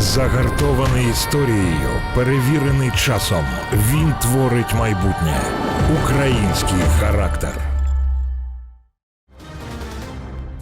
Загартований історією, перевірений часом. Він творить майбутнє. Український характер.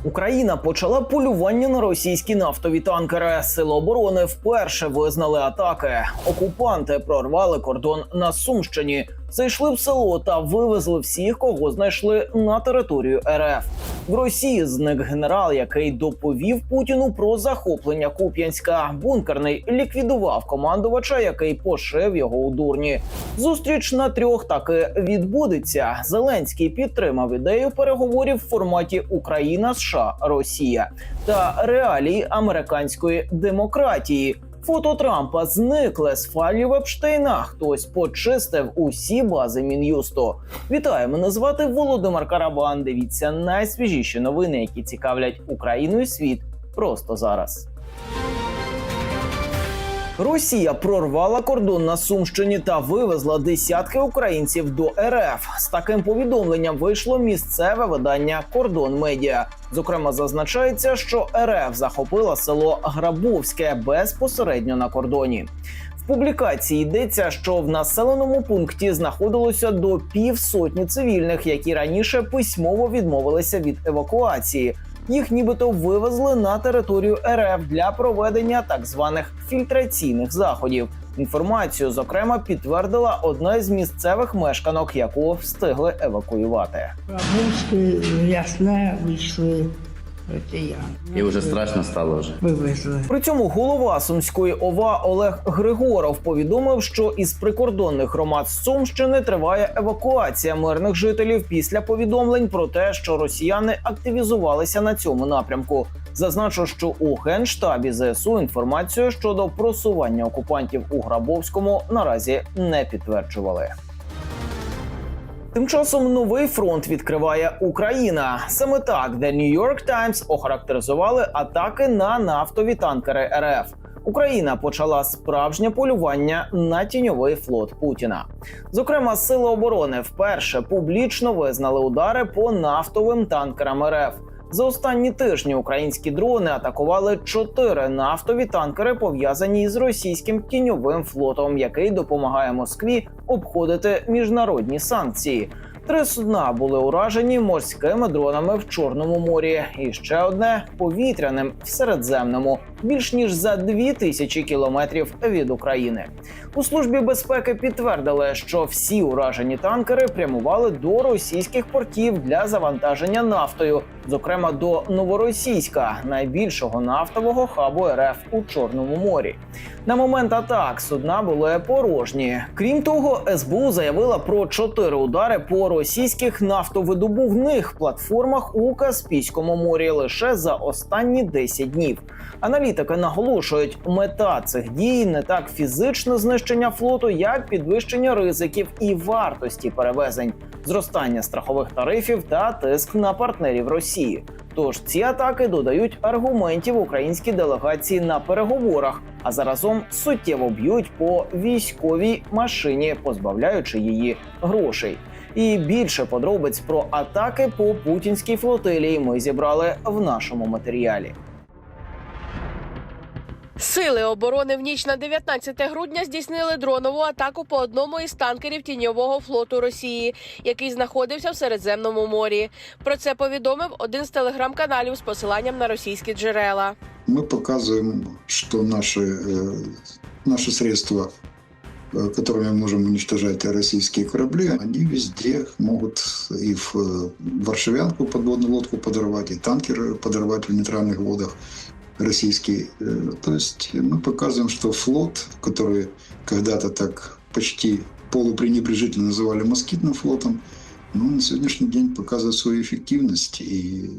Україна почала полювання на російські нафтові танкери. Сили оборони вперше визнали атаки. Окупанти прорвали кордон на Сумщині, зайшли в село та вивезли всіх, кого знайшли на територію РФ. В Росії зник генерал, який доповів Путіну про захоплення Куп'янська. Бункерний ліквідував командувача, який пошив його у дурні. Зустріч на трьох таки відбудеться. Зеленський підтримав ідею переговорів в форматі Україна, США, Росія та реалії американської демократії. Фото Трампа зникле з файлів Епштейна. Хтось почистив усі бази мін'юсту. Вітаю, мене звати Володимир Карабан. Дивіться найсвіжіші новини, які цікавлять Україну і світ просто зараз. Росія прорвала кордон на Сумщині та вивезла десятки українців до РФ. З таким повідомленням вийшло місцеве видання Кордон Медіа. Зокрема, зазначається, що РФ захопила село Грабовське безпосередньо на кордоні. В публікації йдеться, що в населеному пункті знаходилося до півсотні цивільних, які раніше письмово відмовилися від евакуації. Їх нібито вивезли на територію РФ для проведення так званих фільтраційних заходів. Інформацію зокрема підтвердила одна із місцевих мешканок, яку встигли евакуювати. Бабушки ясне вийшли росіяни. И уже страшно стало уже. Вивезли. При цьому голова сумської ОВА Олег Григоров повідомив, що із прикордонних громад Сумщини триває евакуація мирних жителів після повідомлень про те, що росіяни активізувалися на цьому напрямку. Зазначу, що у генштабі ЗСУ інформацію щодо просування окупантів у Грабовському наразі не підтверджували. Тим часом новий фронт відкриває Україна. Саме так The New York Times охарактеризували атаки на нафтові танкери РФ. Україна почала справжнє полювання на тіньовий флот Путіна. Зокрема, сили оборони вперше публічно визнали удари по нафтовим танкерам РФ. За останні тижні українські дрони атакували чотири нафтові танкери, пов'язані із російським тіньовим флотом, який допомагає Москві обходити міжнародні санкції. Три судна були уражені морськими дронами в Чорному морі, і ще одне повітряним в Середземному, більш ніж за дві тисячі кілометрів від України. У службі безпеки підтвердили, що всі уражені танкери прямували до російських портів для завантаження нафтою, зокрема до Новоросійська, найбільшого нафтового хабу РФ у Чорному морі. На момент атак судна були порожні. Крім того, СБУ заявила про чотири удари по російських нафтовидобувних платформах у Каспійському морі лише за останні 10 днів. Аналітики наголошують, мета цих дій не так фізичне знищення флоту, як підвищення ризиків і вартості перевезень, зростання страхових тарифів та тиск на партнерів Росії. Тож ці атаки додають аргументів українській делегації на переговорах, а заразом суттєво б'ють по військовій машині, позбавляючи її грошей. І більше подробиць про атаки по путінській флотилії ми зібрали в нашому матеріалі. Сили оборони в ніч на 19 грудня здійснили дронову атаку по одному із танкерів тіньового флоту Росії, який знаходився в Середземному морі. Про це повідомив один з телеграм-каналів з посиланням на російські джерела. мы показываем, что наши, э, наши средства, э, которыми мы можем уничтожать российские корабли, они везде могут и в э, Варшавянку подводную лодку подорвать, и танкер подорвать в нейтральных водах российский. Э, То есть мы показываем, что флот, который когда-то так почти полупренебрежительно называли москитным флотом, ну, на сегодняшний день показывает свою эффективность, и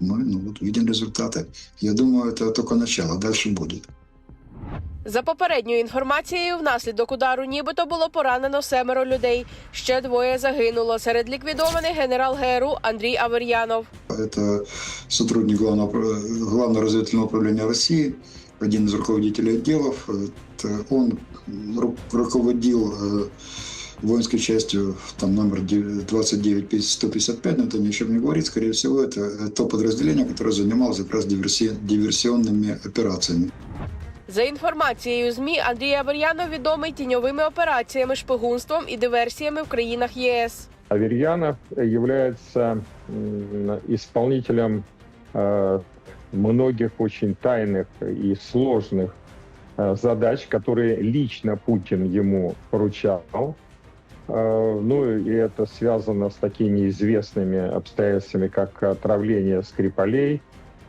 мы ну, вот видим результаты. Я думаю, это только начало, дальше будет. За попередньою інформацією, внаслідок удару нібито було поранено семеро людей. Ще двоє загинуло. Серед ліквідованих генерал ГРУ Андрій Авер'янов. Это сотрудник главного, управ- главного разведывательного управления России, один из руководителей отделов. Это он ру- руководил э, воинской частью там, номер 29155, но это ни о чем не говорит. Скорее всего, это то подразделение, которое занималось как раз диверси- диверсионными операциями. За інформацією змі, Андрій Авер'янов відомий тіньовими операціями, шпигунством і диверсіями в країнах ЄС. Аверьянов является м, исполнителем э, многих очень тайных и сложных э, задач, которые лично Путин ему поручал. Э, Ну и это связано с такими известными обстоятельствами, как отравление Скрипалей, э,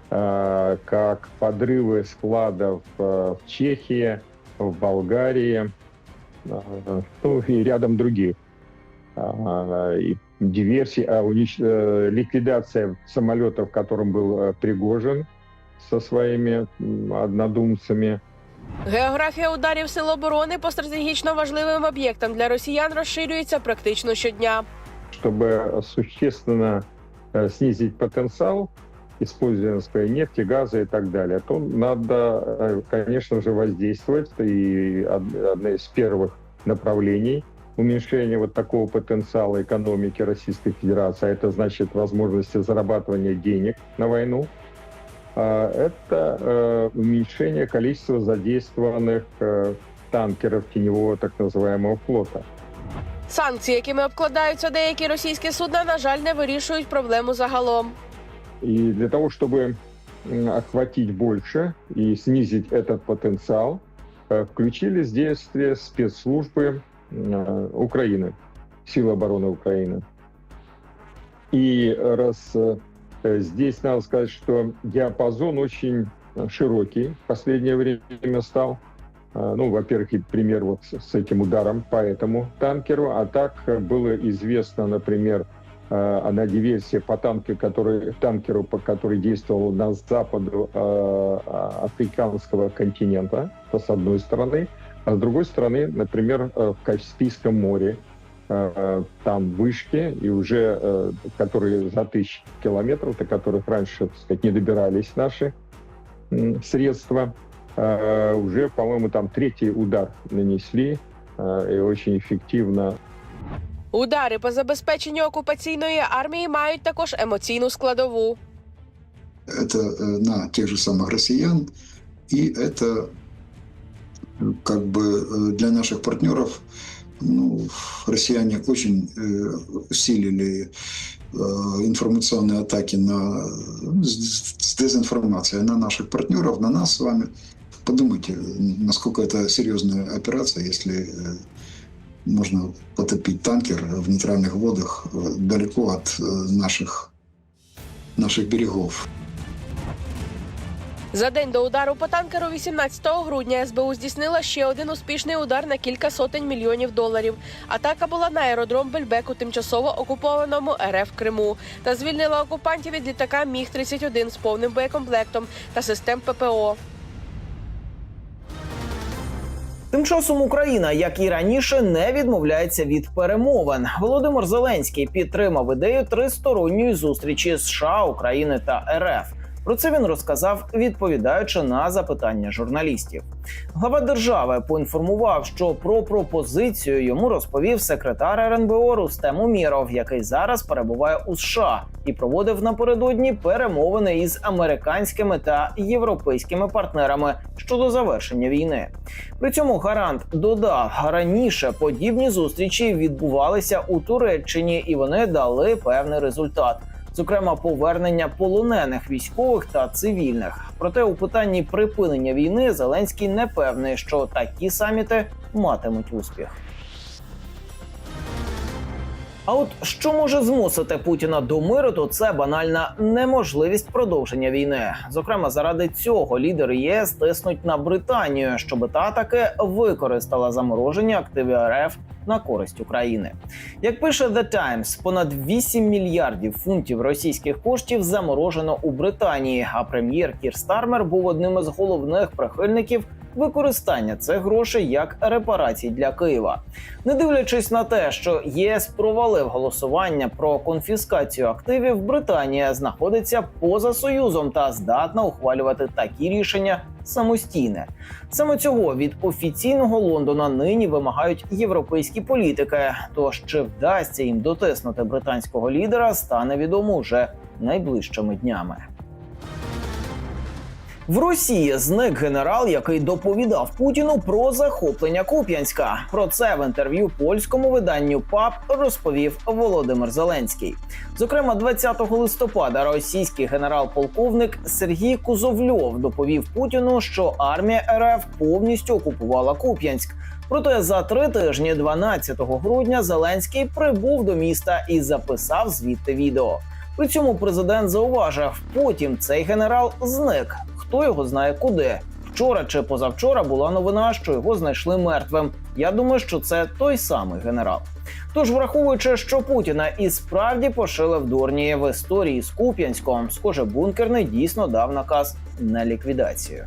как подрывы складов э, в Чехии, в Болгарии, э, ну и рядом других а, и диверсии, а, унич- э, ликвидация самолета, в котором был э, Пригожин со своими м, однодумцами. Географія ударів сил оборони по стратегічно важливим об'єктам для росіян розширюється практично щодня. Чтобы существенно э, снизить потенциал использования своей нефти, газа и так далее, то надо, э, конечно же, воздействовать. И од- одно из первых направлений уменьшения вот такого потенциала экономики Российской Федерации, а это значит возможности зарабатывания денег на войну, а, это э, уменьшение количества задействованных э, танкеров теневого так называемого флота. Санкції, якими обкладаються деякі російські судна, на жаль, не вирішують проблему загалом. И для того, чтобы охватить больше и снизить этот потенциал, э, включили в действие спецслужбы э, Украины, силы обороны Украины. И раз э, здесь надо сказать, что диапазон очень широкий в последнее время стал. Ну, во-первых, и пример вот с этим ударом по этому танкеру, а так было известно, например, э, она диверсия по танку, который, танкеру, по, который действовал на западу э, а- африканского континента, с одной стороны, а с другой стороны, например, э, в Каспийском море, э, там вышки, и уже, которые за тысячи километров, до которых раньше, так сказать, не добирались наши средства, уже, по-моему, там третий удар нанесли, и очень эффективно Удари по забезпеченню окупаційної армії мають також емоційну складову. Это э, на тех же самых россиян, и это э, как бы э, для наших партнеров, ну, россияне очень э, усилили э, информационные атаки на, с с дезинформацией на наших партнеров, на нас с вами. Подумайте, насколько это серьезная операция, если э, можно потопить танкер в нейтральных водах э, далеко от э, наших, наших берегов. За день до удару по танкеру 18 грудня СБУ здійснила ще один успішний удар на кілька сотень мільйонів доларів. Атака була на аеродром Бельбек у тимчасово окупованому РФ Криму та звільнила окупантів від літака Міг 31 з повним боєкомплектом та систем ППО. Тим часом Україна, як і раніше, не відмовляється від перемовин. Володимир Зеленський підтримав ідею тристоронньої зустрічі США, України та РФ. Про це він розказав, відповідаючи на запитання журналістів. Глава держави поінформував, що про пропозицію йому розповів секретар РНБО Рустем Уміров, який зараз перебуває у США і проводив напередодні перемовини із американськими та європейськими партнерами щодо завершення війни. При цьому гарант додав, раніше подібні зустрічі відбувалися у Туреччині, і вони дали певний результат. Зокрема, повернення полонених військових та цивільних. Проте у питанні припинення війни Зеленський не певний, що такі саміти матимуть успіх. А от що може змусити Путіна до миру, то це банальна неможливість продовження війни. Зокрема, заради цього лідери ЄС тиснуть на Британію, щоб та таки використала замороження активів РФ на користь України. Як пише The Times, понад 8 мільярдів фунтів російських коштів заморожено у Британії. А прем'єр Кір Стармер був одним із головних прихильників використання цих грошей як репарацій для Києва. Не дивлячись на те, що ЄС провалив голосування про конфіскацію активів, Британія знаходиться поза союзом та здатна ухвалювати такі рішення самостійне. Саме цього від офіційного Лондона нині вимагають європейські політики. Тож чи вдасться їм дотиснути британського лідера, стане відомо вже найближчими днями. В Росії зник генерал, який доповідав Путіну про захоплення Куп'янська. Про це в інтерв'ю польському виданню ПАП розповів Володимир Зеленський. Зокрема, 20 листопада російський генерал-полковник Сергій Кузовльов доповів Путіну, що армія РФ повністю окупувала Куп'янськ. Проте за три тижні, 12 грудня, Зеленський прибув до міста і записав звідти відео. При цьому президент зауважив, потім цей генерал зник. Хто його знає куди. Вчора чи позавчора була новина, що його знайшли мертвим. Я думаю, що це той самий генерал. Тож, враховуючи, що Путіна і справді пошили в дурні в історії з Куп'янськом, схоже, бункерний дійсно дав наказ на ліквідацію.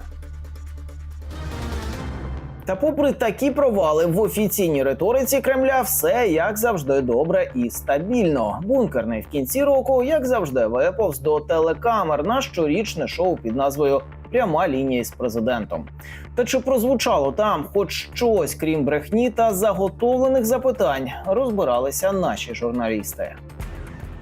Та попри такі провали в офіційній риториці Кремля, все як завжди добре і стабільно. Бункерний в кінці року, як завжди, виповз до телекамер на щорічне шоу під назвою Пряма лінія з президентом. Та чи прозвучало там хоч щось, крім брехні та заготовлених запитань, розбиралися наші журналісти.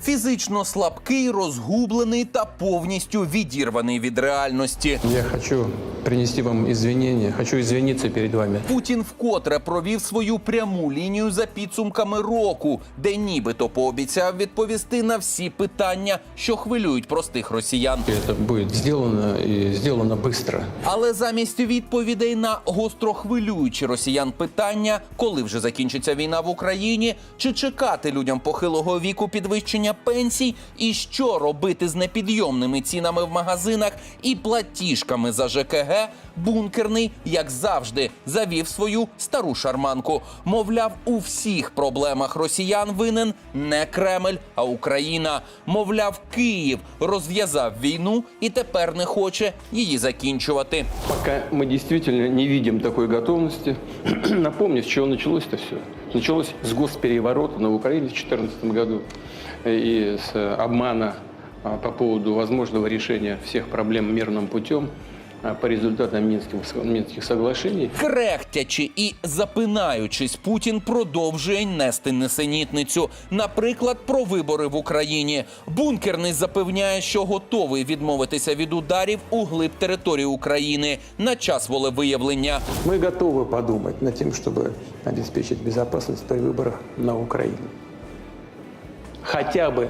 Фізично слабкий, розгублений та повністю відірваний від реальності. Я хочу принести вам извинения, хочу извиниться перед вами. Путін вкотре провів свою пряму лінію за підсумками року, де нібито пообіцяв відповісти на всі питання, що хвилюють простих росіян. Это будет сделано и сделано быстро. Але замість відповідей на гостро хвилюючі росіян питання, коли вже закінчиться війна в Україні, чи чекати людям похилого віку підвищення пенсій, і що робити з непідйомними цінами в магазинах і платіжками за ЖКГ, бункерний, як завжди, завів свою стару шарманку. Мовляв, у всіх проблемах росіян винен не Кремль, а Україна. Мовляв, Київ розв'язав війну і тепер не хоче її закінчувати. Пока мы действительно не видим такой готовности, напомню, с чего началось-то все. Началось с госпереворота на Украине в 2014 году и с обмана а, по поводу возможного решения всех проблем мирным путем а, по результатам Минских, Минских соглашений. Крехтячи і запинаючись, Путін продовжує нести несенітницю. Наприклад, про вибори в Україні. Бункерний запевняє, що готовий відмовитися від ударів у глиб території України на час волевиявлення. Мы готовы подумать над тем, чтобы обеспечить безопасность при выборах на Украине. Хотя бы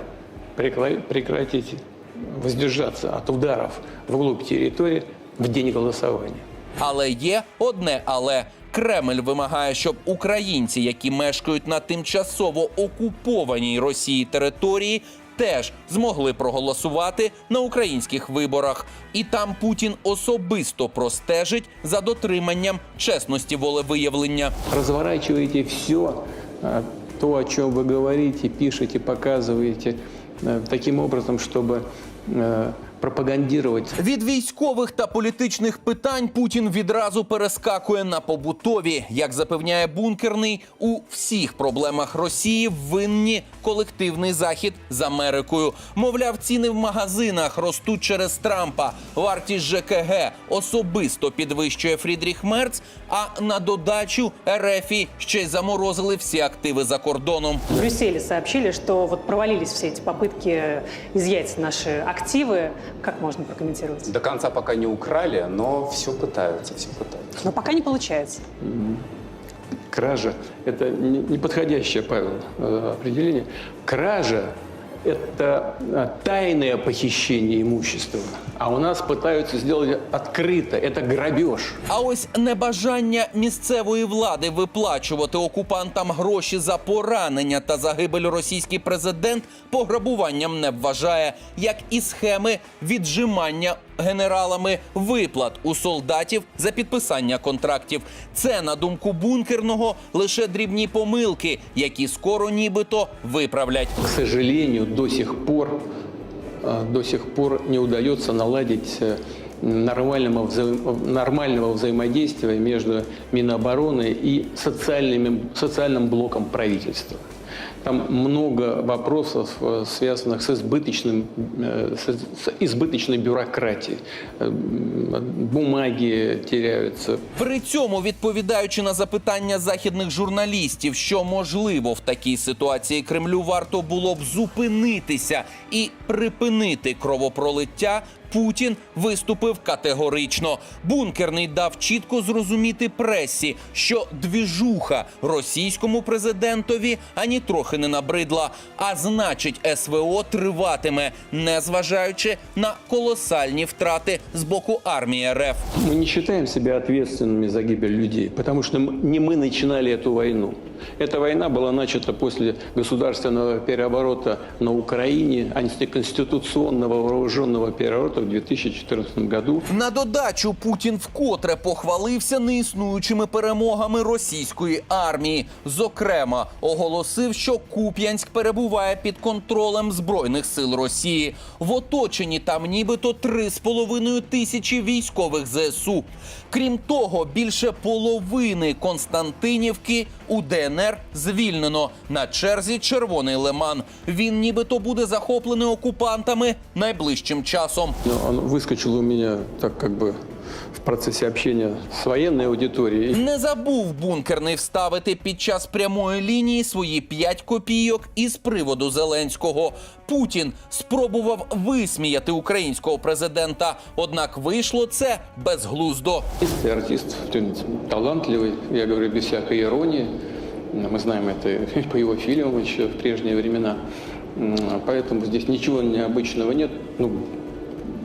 прекра- прекратить воздержаться от ударов вглубь территории в день голосования. Але є одне але. Кремль вимагає, щоб українці, які мешкають на тимчасово окупованій Росії території, теж змогли проголосувати на українських виборах. І там Путін особисто простежить за дотриманням чесності волевиявлення. Разворачиваете все то, о чем вы говорите, пишете, показываете, э, таким образом, чтобы э, пропагандировать Від військових та політичних питань Путін відразу перескакує на побутові. Як запевняє бункерний, у всіх проблемах Росії винні колективний захід з Америкою. Мовляв, ціни в магазинах ростуть через Трампа. Вартість ЖКГ особисто підвищує Фрідріх Мерц. А на додачу РФі ще й заморозили всі активи за кордоном. В Брюсселе сообщили, что вот провалились все эти попытки изъять наши активы. Как можно прокомментировать? До конца пока не украли, но все пытаются, все пытаются. Но пока не получается. кража. Это не- неподходящее, Павел, э, определение. Кража – это э, тайное похищение имущества. А у нас пытаются сделать открыто. Это грабеж. А ось небажання місцевої влади виплачувати окупантам гроші за поранення та загибель російський президент пограбуванням не вважає, як і схеми віджимання генералами виплат у солдатів за підписання контрактів. Це на думку бункерного лише дрібні помилки, які скоро нібито виправлять. К сожалению, до сих пор, э, до сих пор не удается наладить э, нормального, взаим- нормального взаимодействия между Минобороны и социальными, социальным блоком правительства. Там много вопросов, э, связанных с, избыточным, э, с с избыточной бюрократией. Э, м, Бумаги теряются, При цьому, відповідаючи на запитання західних журналістів, що можливо в такій ситуації Кремлю варто було б зупинитися і припинити кровопролиття, Путін виступив категорично. Бункерний дав чітко зрозуміти пресі, що двіжуха російському президентові ані трохи не набридла. А значить, СВО триватиме, незважаючи на колосальні втрати з боку армії РФ. Мы не считаем себя ответственными за гибель людей, потому что м- не мы начинали эту войну. Эта война была начата после государственного переворота на Украине, антиконституционного вооруженного переворота в 2014 году. На додачу Путін вкотре похвалився неіснуючими перемогами російської армії. Зокрема, оголосив, що Куп'янськ перебуває під контролем збройних сил Росії. В оточенні там нібито 3,5 тисячі військових ЗСУ. Крім того, більше половини Константинівки у ДНР звільнено. На черзі Червоний Лиман. Він нібито буде захоплений окупантами найближчим часом Но Он выскочил у меня так как бы в процессе общения с военной аудиторией. Не забув бункерний вставити під час прямої лінії свої 5 копійок із приводу Зеленського. Путін спробував висміяти українського президента, однак вийшло це безглуздо. Артист, и артист очень талантливый, я говорю без всякой иронии. Мы знаем это по его фильмам еще в прежние времена. М, Поэтому здесь ничего необычного нет. Ну,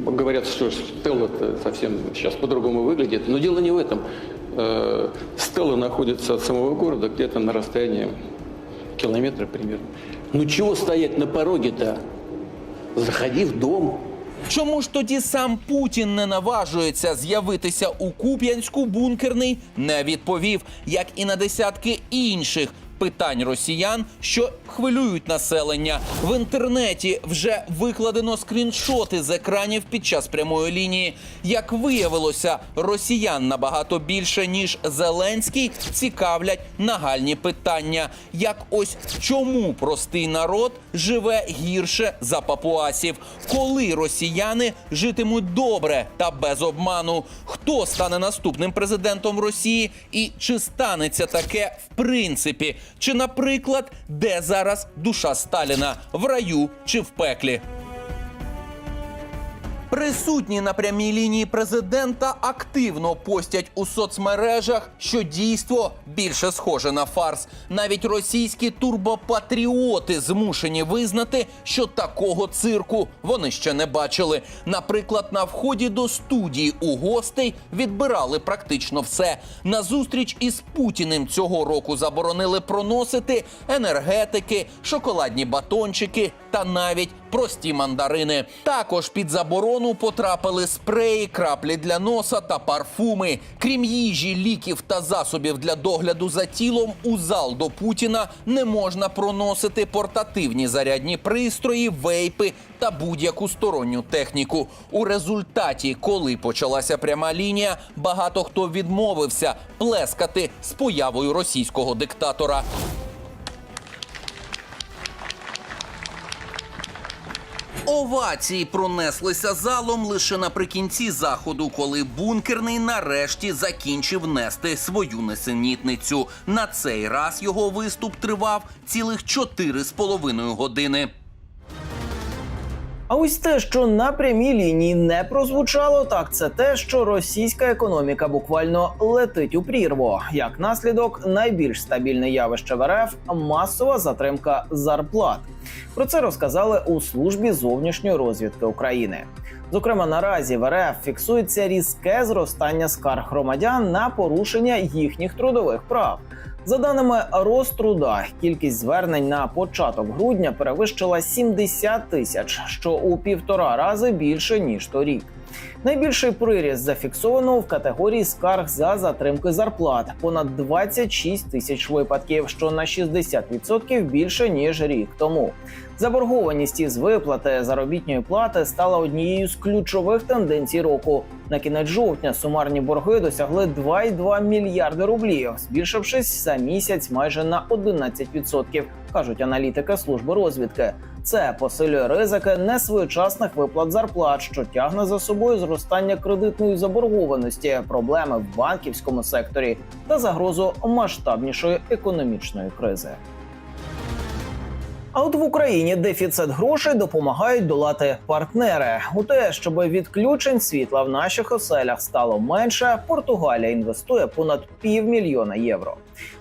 говорят, что Стелла совсем сейчас по-другому выглядит. Но дело не в этом. Э, Стелла находится от самого города где-то на расстоянии километра примерно. Ну чего стоять на пороге-то? Заходи в дом. Чому ж тоді сам Путін не наважується з'явитися у Куп'янську бункерний не відповів, як і на десятки інших питань росіян, що хвилюють населення. В інтернеті вже викладено скріншоти з екранів під час прямої лінії. Як виявилося, росіян набагато більше ніж Зеленський цікавлять нагальні питання, як ось чому простий народ живе гірше за папуасів, коли росіяни житимуть добре та без обману. Хто стане наступним президентом Росії, і чи станеться таке в принципі? Чи, наприклад, де зараз душа Сталіна в раю чи в пеклі? Присутні на прямій лінії президента активно постять у соцмережах, що дійство більше схоже на фарс. Навіть російські турбопатріоти змушені визнати, що такого цирку вони ще не бачили. Наприклад, на вході до студії у гостей відбирали практично все. На зустріч із Путіним цього року заборонили проносити енергетики, шоколадні батончики та навіть прості мандарини. Також під заборону потрапили спреї, краплі для носа та парфуми. Крім їжі, ліків та засобів для догляду за тілом, у зал до Путіна не можна проносити портативні зарядні пристрої, вейпи та будь-яку сторонню техніку. У результаті, коли почалася пряма лінія, багато хто відмовився плескати з появою російського диктатора. Овації пронеслися залом лише наприкінці заходу, коли бункерний нарешті закінчив нести свою несенітницю. На цей раз його виступ тривав цілих чотири з половиною години. А ось те, що на прямій лінії не прозвучало, так це те, що російська економіка буквально летить у прірву. Як наслідок, найбільш стабільне явище в РФ – масова затримка зарплат. Про це розказали у службі зовнішньої розвідки України. Зокрема, наразі в РФ фіксується різке зростання скарг громадян на порушення їхніх трудових прав. За даними Роструда, кількість звернень на початок грудня перевищила 70 тисяч, що у півтора рази більше ніж торік. Найбільший приріст зафіксовано в категорії скарг за затримки зарплат понад 26 тисяч випадків, що на 60% більше ніж рік тому. Заборгованість із виплати заробітної плати стала однією з ключових тенденцій року. На кінець жовтня сумарні борги досягли 2,2 мільярди рублів, збільшившись за місяць майже на 11%, кажуть аналітики служби розвідки. Це посилює ризики несвоєчасних виплат зарплат, що тягне за собою зростання кредитної заборгованості, проблеми в банківському секторі та загрозу масштабнішої економічної кризи. А от в Україні дефіцит грошей допомагають долати партнери. У те, щоб відключень світла в наших оселях стало менше, Португалія інвестує понад півмільйона євро.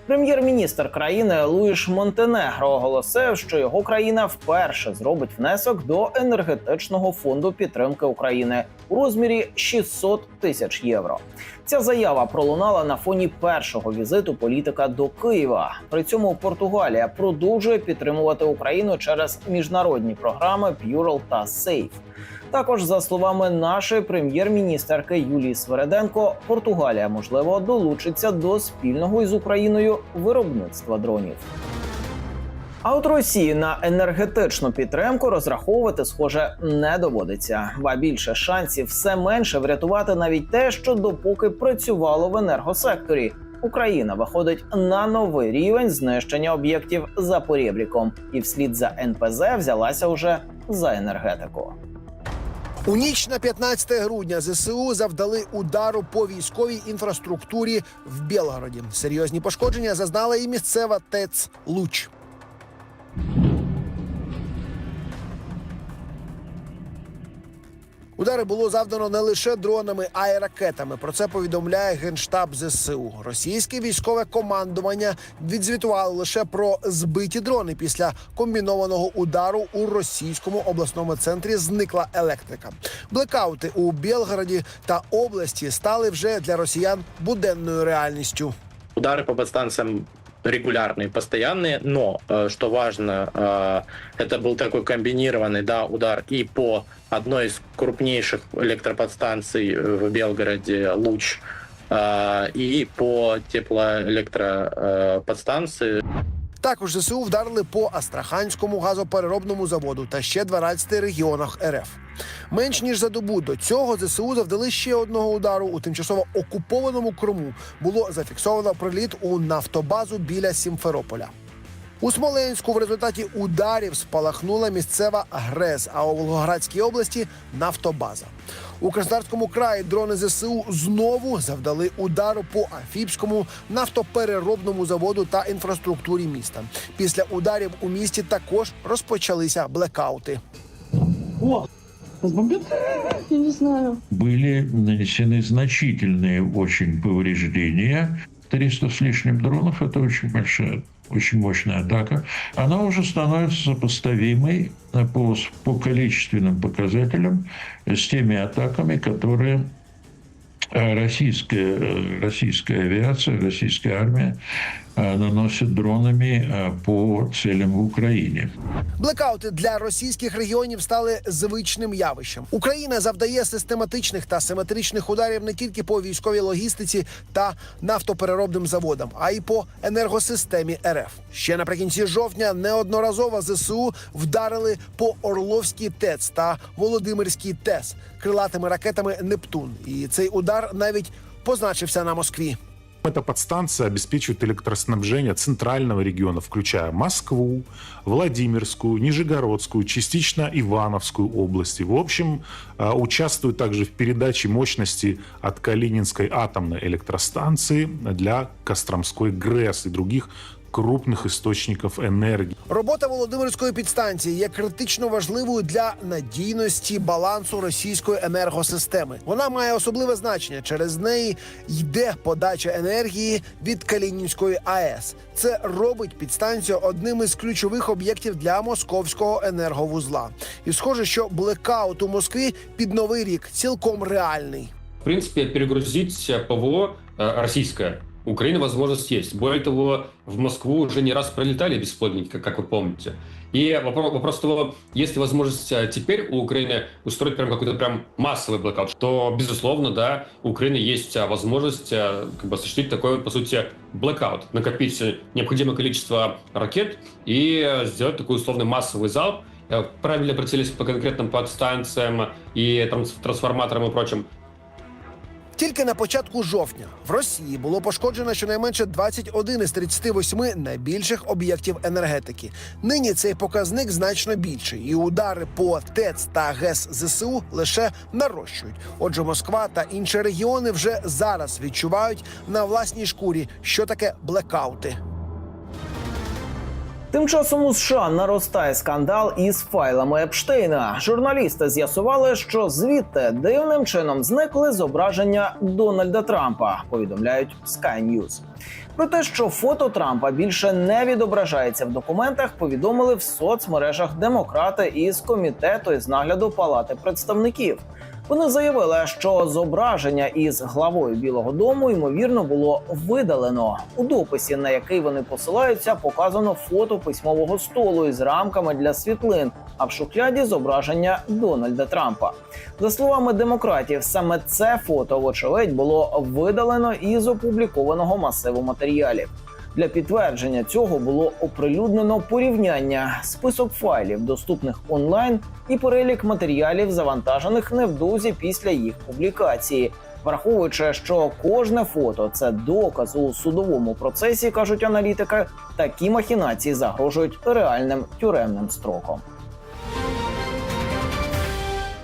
Прем'єр-міністр країни Луїш Монтенегро оголосив, що його країна вперше зробить внесок до енергетичного фонду підтримки України у розмірі 600 тисяч євро. Ця заява пролунала на фоні першого візиту політика до Києва. При цьому Португалія продовжує підтримувати Україну через міжнародні програми П'юрал та Сейф. Також, за словами нашої прем'єр-міністерки Юлії Свереденко, Португалія можливо долучиться до спільного із Україною виробництва дронів. А от Росії на енергетичну підтримку розраховувати, схоже, не доводиться. Ба більше шансів все менше врятувати навіть те, що допоки працювало в енергосекторі. Україна виходить на новий рівень знищення об'єктів за порєбріком, і вслід за НПЗ взялася уже за енергетику. У ніч на 15 грудня ЗСУ завдали удару по військовій інфраструктурі в Білгороді. Серйозні пошкодження зазнала і місцева ТЕЦ Луч. Удари було завдано не лише дронами, а й ракетами. Про це повідомляє генштаб ЗСУ. Російське військове командування відзвітувало лише про збиті дрони. Після комбінованого удару у російському обласному центрі зникла електрика. Блекаути у Білгороді та області стали вже для росіян буденною реальністю. Удары по подстанциям регулярные, постоянные, но, э, что важно, э, это был такой комбинированный да, удар и по одной из крупнейших электроподстанций в Белгороде «Луч», э, и по теплоэлектроподстанции Також ЗСУ вдарили по Астраханському газопереробному заводу та ще 12 регіонах РФ. Менш ніж за добу до цього ЗСУ завдали ще одного удару у тимчасово окупованому Криму. Було зафіксовано приліт у нафтобазу біля Сімферополя. У Смоленську в результаті ударів спалахнула місцева ГРЕС, а у Волгоградській області нафтобаза. У Краснодарському краї дрони ЗСУ знову завдали удару по Афіпському нафтопереробному заводу та інфраструктурі міста. Після ударів у місті також розпочалися блекаути. Я не знаю. были нанесены значительные очень повреждения. 300 с лишним дронов – это очень большая, очень мощная атака. Она уже становится сопоставимой э, по, с- по количественным показателям с теми атаками, которые э, российская, э, российская авиация, российская армия э, наносит дронами э, по целям в Украине. Блекаути для російських регіонів стали звичним явищем. Україна завдає систематичних та симетричних ударів не тільки по військовій логістиці та нафтопереробним заводам, а й по енергосистемі РФ. Ще наприкінці жовтня неодноразово ЗСУ вдарили по Орловській ТЕЦ та Володимирській ТЕС крилатими ракетами Нептун. І цей удар навіть позначився на Москві. Эта подстанция обеспечивает электроснабжение центрального региона, включая Москву, Владимирскую, Нижегородскую, частично Ивановскую области. В общем, э, участвует также в передаче мощности от Калининской атомной электростанции для Костромской ГРЭС и других крупных источников энергии. Робота Володимирської підстанції є критично важливою для надійності балансу російської енергосистеми. Вона має особливе значення. Через неї йде подача енергії від Калінінської АЕС. Це робить підстанцію одним із ключових об'єктів для московського енерговузла. І схоже, що блекаут у Москві під новий рік цілком реальний. В принципе, перегрузить э, ПВО э, российское у Украины возможность есть. Более того, в Москву уже не раз прилетали бесплодники, как вы помните. И вопрос, вопрос того, есть ли возможность э, теперь у Украины устроить прям какой-то прям массовый блокаут, то, безусловно, да, у Украины есть э, возможность э, как бы осуществить такой, по сути, блокаут, накопить необходимое количество ракет и сделать такой условный массовый залп, правильно прицелиться по конкретным подстанциям и транс- трансформаторам и прочим, Тільки на початку жовтня в Росії було пошкоджено щонайменше 21 із 38 найбільших об'єктів енергетики. Нині цей показник значно більший, і удари по ТЕЦ та ГЕС ЗСУ лише нарощують. Отже, Москва та інші регіони вже зараз відчувають на власній шкурі, що таке блекаути. Тим часом у США наростає скандал із файлами Епштейна. Журналісти з'ясували, що звідти дивним чином зникли зображення Дональда Трампа. Повідомляють Sky News. Про те, що фото Трампа більше не відображається в документах, повідомили в соцмережах демократи із комітету із нагляду Палати представників. Вони заявили, що зображення із главою Білого Дому ймовірно було видалено. У дописі, на який вони посилаються, показано фото письмового столу із рамками для світлин, а в шухляді зображення Дональда Трампа. За словами демократів, саме це фото, вочевидь, було видалено із опублікованого масиву матеріалів. Для підтвердження цього було оприлюднено порівняння список файлів, доступних онлайн, і перелік матеріалів, завантажених невдовзі після їх публікації. Враховуючи, що кожне фото це доказ у судовому процесі, кажуть аналітики, такі махінації загрожують реальним тюремним строком.